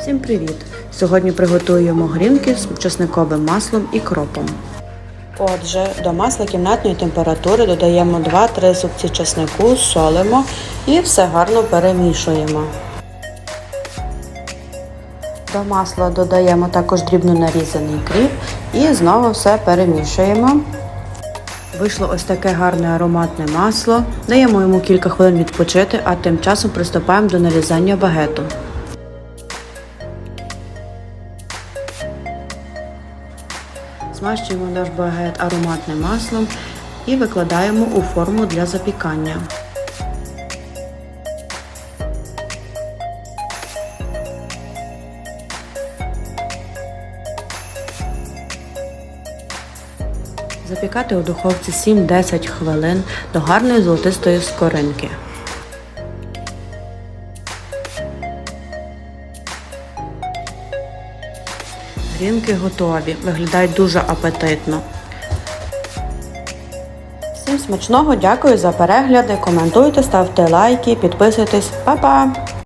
Всім привіт! Сьогодні приготуємо грінки з чесниковим маслом і кропом. Отже, до масла кімнатної температури додаємо 2-3 зубці чеснику, солимо і все гарно перемішуємо. До масла додаємо також дрібно нарізаний кріп і знову все перемішуємо. Вийшло ось таке гарне ароматне масло. Даємо йому кілька хвилин відпочити, а тим часом приступаємо до нарізання багету. Змащуємо наш багет ароматним маслом і викладаємо у форму для запікання. Запікати у духовці 7-10 хвилин до гарної золотистої скоринки. Грінки готові, виглядають дуже апетитно. Всім смачного, дякую за перегляди, коментуйте, ставте лайки, підписуйтесь. Па-па!